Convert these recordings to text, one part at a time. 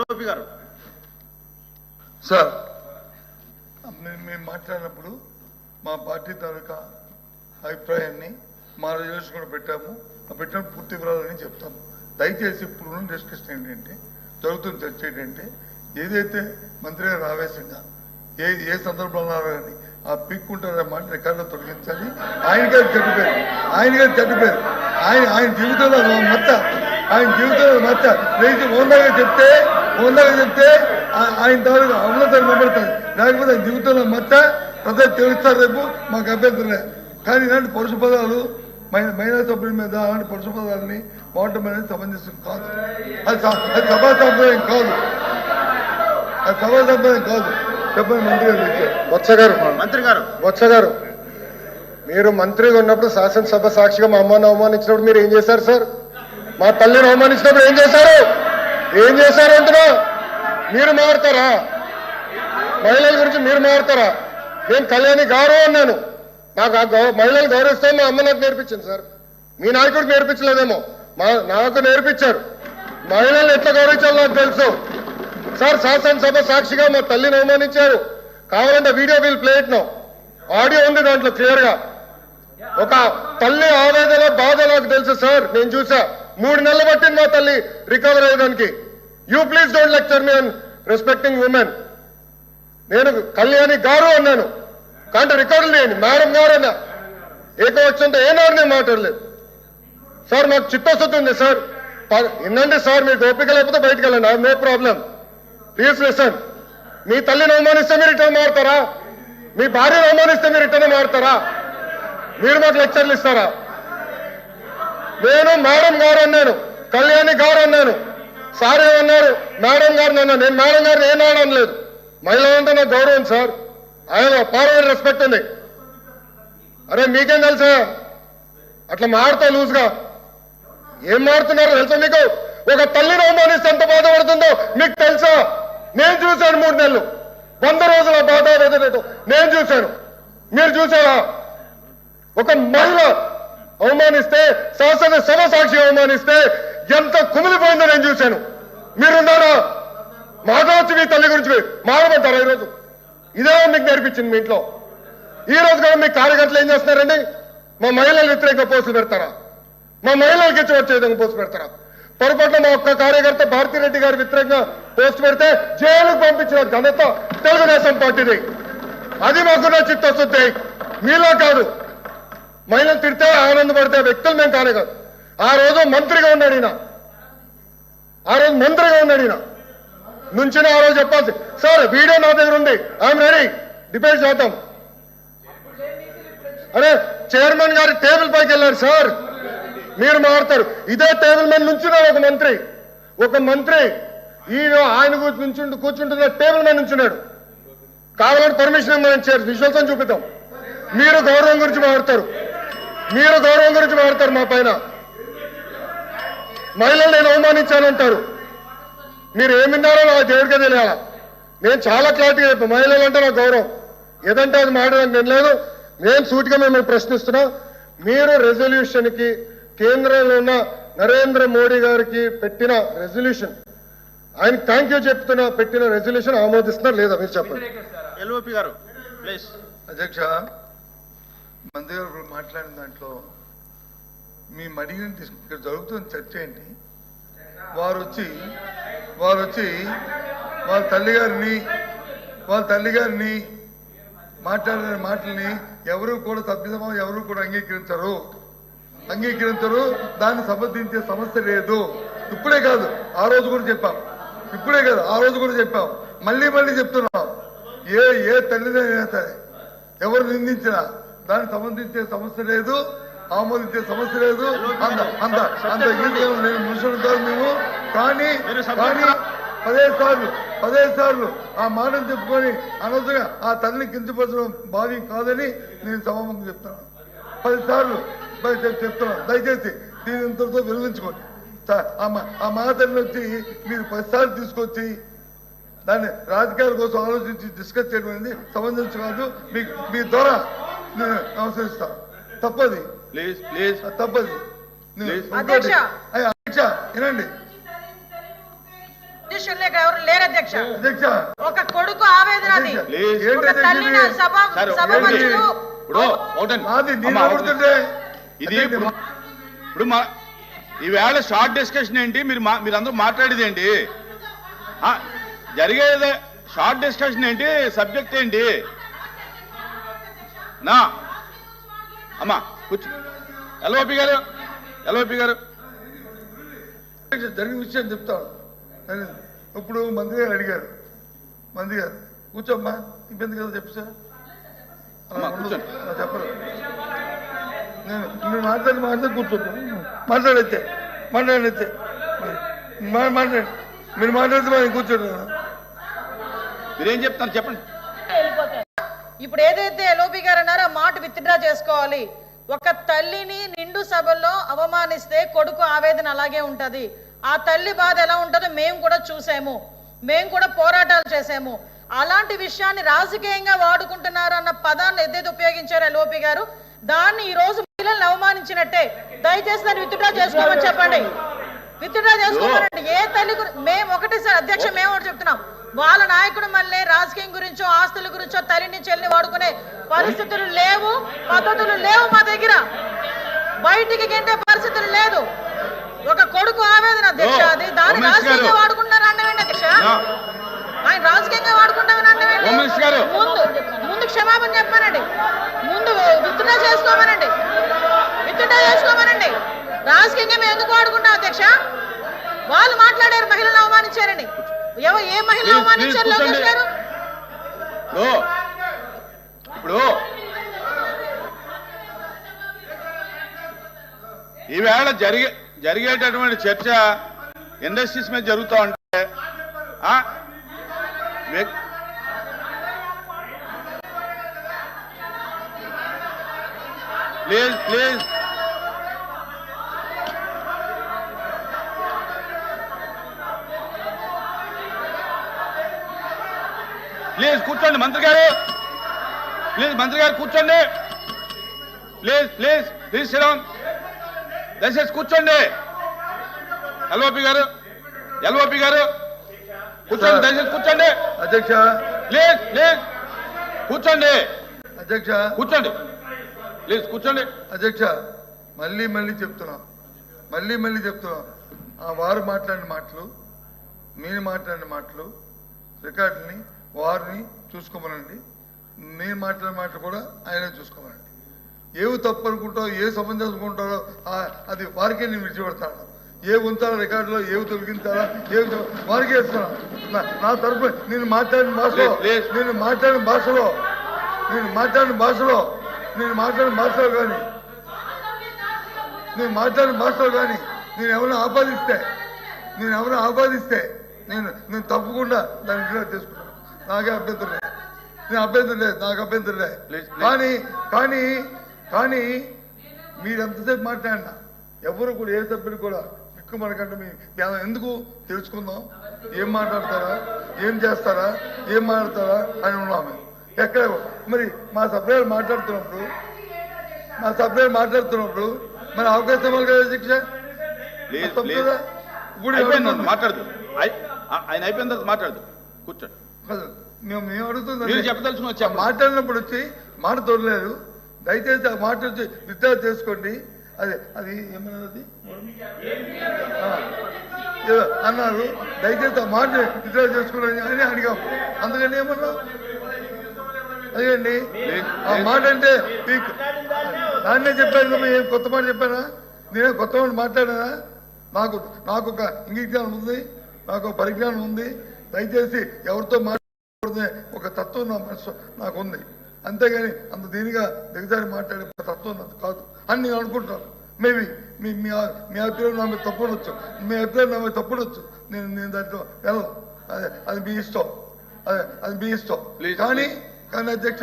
గోపి గారు. సార్. మేము మాట్లాడినప్పుడు మా పార్టీ తాలూకా అభిప్రాయాన్ని మా రిజర్వేషన్ కూడా పెట్టాము. ఆ పెట్టిన పూర్తి వివరాలని చెప్తాము. దయచేసి ఇప్పుడు డిస్కషన్ ఏంటంటే జరుగుతున్న చర్చ ఏంటంటే ఏదైతే మంత్రి గారు ఆవేశంగా ఏ ఏ సందర్భంలో కానీ ఆ పీక్కుంటారనే మాట రికార్డులో తొలగించాలి. ఆయన గారు చెడ్డిపోయారు ఆయన గారు చెడ్డిపోయారు ఆయన ఆయన జీవితంలో మచ్చ ఆయన జీవితంలో మచ్చ. లేచి ఓందాగా చెప్తే ఓందాగా చెప్తే ఆయన తాలూకు అమలతను నిలబడతారు లేకపోతే ఆయన జీవితంలో మచ్చ ప్రజలు తెలుస్తారు రేపు మాకు అభ్యంతరం లేదు కానీ ఇలాంటి పరుష పదాలు మహి- మహిళా సభ్యుల మీద అలాంటి పరుష పదాలని వాడటం అనేది సమంజసం కాదు. అది అది సభా సంప్రదాయం కాదు. అది సభా సంప్రదాయం కాదు. చెప్పండి మంత్రి గారు వత్స గారు. మంత్రి గారు. వత్స గారు మీరు మంత్రిగా ఉన్నప్పుడు శాసనసభ సాక్షిగా మా అమ్మని అవమానించినప్పుడు మీరు ఏం చేశారు సార్? మా తల్లిని అవమానించినప్పుడు ఏం చేశారు? ఏం చేశారు అంటున్నా? మీరు మారుతారా? మహిళల గురించి మీరు మారుతారా? నేను కళ్యాణి గారు అన్నాను. నాకు ఆ గౌ మహిళలు గౌరవిస్తాం మా అమ్మ నాకు నేర్పించింది సార్. మీ నాయకుడికి నేర్పించలేదేమో. మా నాకు నేర్పించారు. మహిళలు ఎట్లా గౌరవించాలో నాకు తెలుసు. సార్ శాసనసభ సాక్షిగా మా తల్లిని అవమానించారు. కావాలంటే వీడియో వీల్ ప్లే ఆడియో ఉంది దాంట్లో క్లియర్గా. ఒక తల్లి ఆవేదన బాధ నాకు తెలుసు సార్. నేను చూసా. మూడు నెలలు పట్టింది మా తల్లి రికవర్ అవ్వడానికి. You please don't lecture me on respecting women నేను కళ్యాణి గారు అన్నాను. కంటే రికార్డు లేని మేడం గారు అన్నా. ఏకవచ్చంతో ఏనాడు నేను మాట్లాడలేదు. సార్ నాకు చిత్తశుద్ధి ఉంది సార్. ప- వినండి సార్ మీకు ఓపిక లేకపోతే బయటకు వెళ్ళండి. I know problem please listen మీ తల్లిని అవమానిస్తే మీరు రిటర్న్ మారుతారా? మీ భార్యను అవమానిస్తే మీరు రిటర్న్ మారుతారా? మీరు మాకు లెక్చర్లు ఇస్తారా? నేను మేడం గారు అన్నాను కళ్యాణి గారు అన్నాను సార్ ఏమన్నారు మేడం గారిని అన్నాను. నేను మేడం గారిని ఏం అనలేదు. మహిళ అంటే నాకు గౌరవం సార్. ఆయన పార్వల్ రెస్పెక్ట్ ఉంది. అరే మీకేం తెలుసా? అట్లా మారుతా లూజ్గా. ఏం మారుతున్నారు తెలుసా మీకు? ఒక తల్లిని అవమానిస్తే ఎంత బాధపడుతుందో మీకు తెలుసా? నేను చూశాను మూడు నెలలు. వంద రోజుల బాధ నేను చూశాను. మీరు చూసారా ఒక మహిళ అవమానిస్తే శాసన సభ సాక్షి అవమానిస్తే ఎంత కుమిలిపోయిందో నేను చూశాను. మీరున్నారా? మాధవచ్చు మీ తల్లి గురించి మాడమంటారా ఈరోజు? ఇదే మీకు నేర్పించింది మీ ఇంట్లో. ఈ రోజు కూడా మీ కార్యకర్తలు ఏం చేస్తున్నారండి? మా మహిళలు వ్యతిరేక పోస్టులు పెడతారా? మా మహిళలకి ఇచ్చి వచ్చే విధంగా పోస్ట్ పెడతారా? పొరపాటున మా ఒక్క కార్యకర్త భారతిరెడ్డి గారు వ్యతిరేకంగా పోస్ట్ పెడితే జైలుకు పంపించిన ఘనత తెలుగుదేశం పార్టీది. అది మాకున్న చిత్తశుద్ధి. మీలో కాదు. మహిళలు తిడితే ఆనందపడితే వ్యక్తులు మేము కానే కాదు. ఆ రోజు మంత్రిగా ఉన్నాడు ఈయన. ఆ రోజు మంత్రిగా ఉన్నాడు ఈయన. నుంచి ఆ రోజు చెప్పాల్సి సార్ వీడియో నా దగ్గర ఉంది. I'm ready. డిపెండ్ చేద్దాం. అరే చైర్మన్ గారి టేబుల్ పైకి వెళ్ళారు సార్. మీరు మారుతారు. ఇదే టేబుల్ మీద నుంచున్నాడు ఒక మంత్రి. ఒక మంత్రి ఈయన ఆయన కూర్చు- కూర్చుంటున్న టేబుల్ మీద నుంచున్నాడు. కావాలంటే పర్మిషన్ ఇవ్వమని చైర్ విజువల్స్ అని చూపిద్దాం. మీరు గౌరవం గురించి మాట్లాడతారు మీరు గౌరవం గురించి మాట్లాడతారు మా పైన. మహిళలు నేను అవమానించానంటారు. మీరు ఏమి విన్నారో నాకు దేవుడికే తెలియాల? నేను చాలా క్లారిటీగా చెప్పాను మహిళలు అంటే నాకు గౌరవం. ఏదంటే అది మాట్లాడడానికి నేను లేదు. నేను సూటిగా మిమ్మల్ని ప్రశ్నిస్తున్నా. మీరు రెజల్యూషన్కి కేంద్రంలో ఉన్న నరేంద్ర మోడీ గారికి పెట్టిన రెజల్యూషన్. ఆయన థ్యాంక్ యూ చెప్తున్నా పెట్టిన రెజల్యూషన్ ఆమోదిస్తున్నారు లేదా మీరు చెప్పండి. ఎల్ఓపి గారు ప్లీజ్. అధ్యక్ష మంత్రి గారు మాట్లాడిన దాంట్లో మీ అడిగిన ఇక్కడ జరుగుతున్న చర్చ ఏంటి? వారు వచ్చి వారు వచ్చి వాళ్ళ తల్లిగారిని వాళ్ళ తల్లిగారిని మాట్లాడిన మాటల్ని ఎవరు కూడా సభ్యసమం ఎవరు కూడా అంగీకరించరు. అంగీకరించరు దాన్ని సమర్థించే సమస్య లేదు. ఇప్పుడే కాదు ఆ రోజు కూడా చెప్పాం. ఇప్పుడే కాదు ఆ రోజు కూడా చెప్పాం. మళ్ళీ మళ్ళీ చెప్తున్నాం. ఏ ఏ తల్లిదైనా సరే ఎవరు నిందించినా దాన్ని సంబంధించే సమస్య లేదు ఆమోదించే సమస్య లేదు. అంత అంత అంత ఈజీగా నేను మనుషులు కాదు మేము. కానీ కానీ పదిహేను సార్లు పదిహేను సార్లు ఆ మాటను చెప్పుకొని అనవసరంగా ఆ తల్లిని కించపరచడం భావ్యం కాదని నేను సమాపంగా చెప్తున్నాను. పది సార్లు బయట చెప్తున్నాను. దయచేసి దీని ఇంతటితో విరమించుకోండి. స- ఆ మాటని వచ్చి మీరు పదిసార్లు తీసుకొచ్చి దాన్ని రాజకీయాల కోసం ఆలోచించి డిస్కస్ చేయడం అనేది సమంజసం కాదు. మీ మీ ద్వారా నేను తప్పది. Please please. తప్పది. అధ్యక్ష. అయ్య, అధ్యక్ష వినండి. ఎవరు లేరు అధ్యక్ష. ఒక కొడుకు ఆవేదన ఇది? ఇప్పుడు మా ఈవేళ షార్ట్ డిస్కషన్ ఏంటి? మీరు మీరందరూ మాట్లాడేది ఏంటి? ఆ, జరిగేది షార్ట్ డిస్కషన్ ఏంటి? సబ్జెక్ట్ ఏంటి? నా. అమ్మా కూర్చో. ఎల్ఓపి గారు ఎల్ఓపి గారు. జరిగిన విషయం చెప్తాను ఇప్పుడు మంత్రి గారు అడిగారు. మంత్రి గారు కూర్చోమ్మా ఇబ్బంది కదా చెప్పు సార్. చెప్పరు. నేను మీరు మాట్లాడి మాట్లాడి కూర్చోండి మాట్లాడైతే మాట్లాడైతే. మా- మాట్లాడి. మీరు మాట్లాడితే మరి కూర్చోండి మీరేం చెప్తారు చెప్పండి. ఇప్పుడు ఏదైతే ఎల్ఓపి గారు అన్నారో ఆ మాట విత్డ్రా చేసుకోవాలి. ఒక తల్లిని నిండు సభల్లో అవమానిస్తే కొడుకు ఆవేదన అలాగే ఉంటది. ఆ తల్లి బాధ ఎలా ఉంటుందో మేము కూడా చూసాము. మేము కూడా పోరాటాలు చేసాము. అలాంటి విషయాన్ని రాజకీయంగా వాడుకుంటున్నారు అన్న పదాన్ని ఏదైతే ఉపయోగించారో ఎల్ఓపి గారు? దాన్ని ఈ రోజు మహిళలను అవమానించినట్టే. దయచేసి దాన్ని విత్డ్రా చేసుకోమని చెప్పండి. విత్డ్రా చేసుకోమని ఏ తల్లి మేము ఒకటి సార్ అధ్యక్ష మేము ఒకటి చెప్తున్నాం. వాళ్ళ నాయకుడు మళ్ళీ రాజకీయం గురించో ఆస్తుల గురించో తల్లిని చెల్లిని వాడుకునే పరిస్థితులు లేవు పద్ధతులు లేవు మా దగ్గర. బయటికి గెంటే పరిస్థితులు లేదు. ఒక కొడుకు ఆవేదన అధ్యక్ష అది దాన్ని. రాజకీయంగా వాడుకుంటున్నారు అధ్యక్ష? నా, ఆయన రాజకీయంగా వాడుకుంటామని గారు. ముందు ముందు క్షమాపణ చెప్పమనండి. ముందు విత్డ్రా చేసుకోమనండి. విత్డ్రా చేసుకోమనండి. రాజకీయంగా మేము ఎందుకు వాడుకుంటాం అధ్యక్ష? వాళ్ళు మాట్లాడారు మహిళలను అవమానించారని. ఏ మహిళ Please, అవమానించారు please లోకేష్ కూర్చోండి. గారు ఇప్పుడు ఈవేళ జరిగే జరిగేటటువంటి చర్చ ఇండస్ట్రీస్ మీద జరుగుతూ ఉంటే ప్లీజ్ ప్లీజ్. ప్లీజ్ కూర్చోండి మంత్రి గారు. ప్లీజ్ మంత్రి గారు కూర్చోండి. Please please please Sriram. దయచేసి కూర్చోండి. ఎల్ఓపి గారు ఎల్ఓపి గారు. కూర్చోండి దయచేసి కూర్చోండి. అధ్యక్ష. Please please. కూర్చోండి. అధ్యక్ష. కూర్చోండి. ప్లీజ్ కూర్చోండి. అధ్యక్ష మళ్ళీ మళ్ళీ చెప్తున్నా. మళ్ళీ మళ్ళీ చెప్తున్నా. ఆ వారు మాట్లాడిన మాటలు మీరు మాట్లాడిన మాటలు రికార్డుని వారిని చూసుకోమనండి. నేను మాట్లాడిన మాటలు కూడా ఆయనే చూసుకోమనండి. ఏవి తప్పు అనుకుంటారో ఏ సంబంధం అనుకుంటారో అది వారికే నేను విడిచిపెడతాను. ఏ ఉంచాలో రికార్డులో ఏవి తొలగించాలా ఏవి వారికే ఇస్తాను నా- తరపు నేను మాట్లాడిన భాషలో. నేను మాట్లాడిన భాషలో నేను మాట్లాడిన భాషలో నేను మాట్లాడిన భాషలో కానీ నేను మాట్లాడిన భాషలో కానీ నేను ఎవరైనా ఆపాదిస్తే నేను ఎవరైనా ఆపాదిస్తే నేను నేను తప్పకుండా దాన్ని చేసుకుంటాను. నాకే అభ్యంతరం లేదు. నేను అభ్యంతరం లేదు నాకు అభ్యంతరం లేదు. కానీ కానీ కానీ మీరు ఎంతసేపు మాట్లాడినా ఎవరు కూడా ఏ సభ్యులు కూడా ఎక్కువ మనకంటే మీ ఎందుకు తెలుసుకుందాం? ఏం మాట్లాడతారా? ఏం చేస్తారా? ఏం మాట్లాడతారా? అని ఉన్నాం మేము. ఎక్కడ? మరి మా సభ్యులు మాట్లాడుతున్నప్పుడు మా సభ్యులు మాట్లాడుతున్నప్పుడు మరి అవకాశం కదా శిక్ష? ఇప్పుడు మాట్లాడదు. ఆయన అయిపోయిన తర్వాత మాట్లాడదు. కూర్చోండి. మేము మేము అడుగుతుంది చెప్పండి. మాట్లాడినప్పుడు వచ్చి మాట తోడలేరు దయచేసి ఆ మాట వచ్చి విత్డ్రా చేసుకోండి. అది అది ఏమన్నది అన్నారు. దయచేసి ఆ మాట విత్డ్రా చేసుకోండి అని అడిగాం. అందుకని ఏమన్నావు? అదేండి ఆ మాట అంటే దాన్నే చెప్పాను ఏం కొత్త మాట చెప్పానా నేనే కొత్త మాట మాట్లాడానా? నాకు నాకు ఒక ఇంగిజ్ఞానం ఉంది నాకు ఒక పరిజ్ఞానం ఉంది. దయచేసి ఎవరితో మాట్లాడకూడదనే ఒక తత్వం నా మనసు నాకు ఉంది అంతేగాని అంత దీనిగా దిగజారి మాట్లాడే తత్వం నాకు కాదు. అని నేను అనుకుంటాను. మేబీ మీ మీ మీ అభిప్రాయం నా మీద తప్పుడొచ్చు. మీ అభిప్రాయం నా మీద తప్పుడొచ్చు. నేను నేను దాంట్లో వెళ్ళను. అది అది మీ ఇష్టం. అది అది మీ ఇష్టం. కానీ కానీ అధ్యక్ష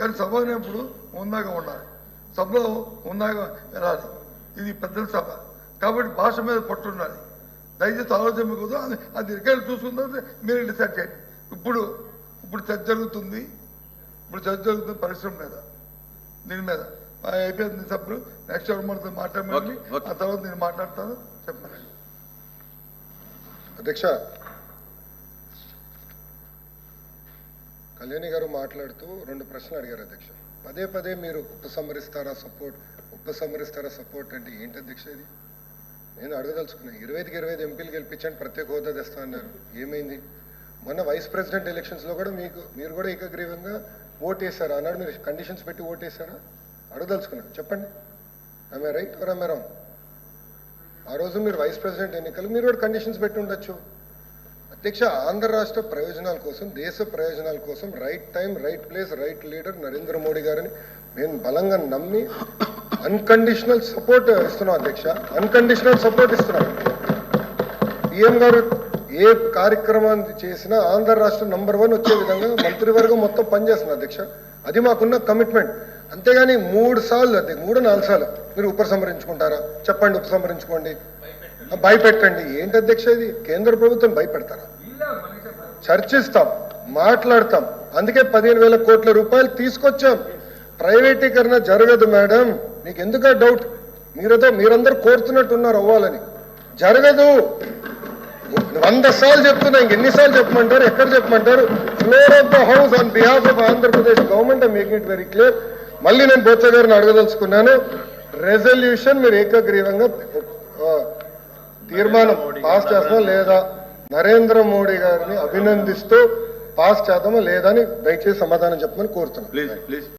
కానీ సభ అనేప్పుడు ఉందాగా ఉండాలి. సభలో ఉందాగా వెళ్ళాలి ఇది పెద్దల సభ. కాబట్టి భాష మీద పట్టు ఉండాలి దయచేసి ఆలోచన మీకు వద్దు. అది రికార్డు తర్వాత మీరు డిసైడ్ చేయండి. ఇప్పుడు ఇప్పుడు చర్చ జరుగుతుంది. ఇప్పుడు చర్చ జరుగుతుంది పరిశ్రమ మీద దీని మీద. అయిపోయింది సభ్యులు నెక్స్ట్ ఎవరితో మాట్లాడమని ఆ తర్వాత నేను మాట్లాడతాను. చెప్పండి. అధ్యక్ష కళ్యాణి గారు మాట్లాడుతూ రెండు ప్రశ్నలు అడిగారు అధ్యక్ష. పదే పదే మీరు ఉపసంహరిస్తారా సపోర్ట్ ఉపసంహరిస్తారా సపోర్ట్ అంటే ఏంటి అధ్యక్ష ఇది? నేను అడగదలుచుకున్నాను ఇరవైకి ఇరవై ఎంపీలు గెలిపించండి ప్రత్యేక హోదా తెస్తా అన్నారు. ఏమైంది? మొన్న వైస్ ప్రెసిడెంట్ ఎలక్షన్స్లో కూడా మీకు మీరు కూడా ఏకగ్రీవంగా ఓట్ వేశారు అన్నాడు మీరు కండిషన్స్ పెట్టి ఓట్ వేశారా అడగదలుచుకున్నాను. చెప్పండి. ఆమె రైట్ ఆర్ ఆమె రాంగ్ ఆ రోజు మీరు వైస్ ప్రెసిడెంట్ ఎన్నికలు మీరు కూడా కండిషన్స్ పెట్టి ఉండొచ్చు. అధ్యక్ష ఆంధ్ర రాష్ట్ర ప్రయోజనాల కోసం దేశ ప్రయోజనాల కోసం right time right place right leader Narendra Modi గారిని నేను బలంగా నమ్మి అన్కండిషనల్ సపోర్ట్ ఇస్తున్నాం అధ్యక్ష. అన్కండిషనల్ సపోర్ట్ ఇస్తున్నాం. పిఎం గారు ఏ కార్యక్రమాన్ని చేసినా ఆంధ్ర రాష్ట్రం నంబర్ వన్ వచ్చే విధంగా మంత్రివర్గం మొత్తం పనిచేస్తుంది అధ్యక్ష. అది మాకున్న కమిట్మెంట్ అంతేగాని మూడు సార్లు అది మూడు నాలుగు సార్లు. మీరు ఉపసంహరించుకుంటారా? చెప్పండి ఉపసంహరించుకోండి. భయపెట్టండి. ఏంటి అధ్యక్ష ఇది? కేంద్ర ప్రభుత్వం భయపెడతారా? చర్చిస్తాం మాట్లాడతాం. అందుకే పదిహేను వేల కోట్ల రూపాయలు తీసుకొచ్చాం. ప్రైవేటీకరణ జరగదు మేడం. నీకు ఎందుక డౌట్ మీరతో మీరందరూ కోరుతున్నట్టున్నారు అవ్వాలని. జరగదు. వంద సార్లు చెప్తున్నా ఇంకెన్నిసార్లు చెప్పమంటారు ఎక్కడ చెప్పమంటారు? Floor of the house on behalf of Andhra Pradesh government make it very clear మళ్ళీ నేను బొత్స గారిని అడగదలుచుకున్నాను. రెజల్యూషన్ మీరు ఏకగ్రీవంగా తీర్మానం పాస్ చేస్తామా లేదా? నరేంద్ర మోడీ గారిని అభినందిస్తూ పాస్ చేద్దామా లేదా అని దయచేసి సమాధానం చెప్పమని కోరుతున్నాను. Please please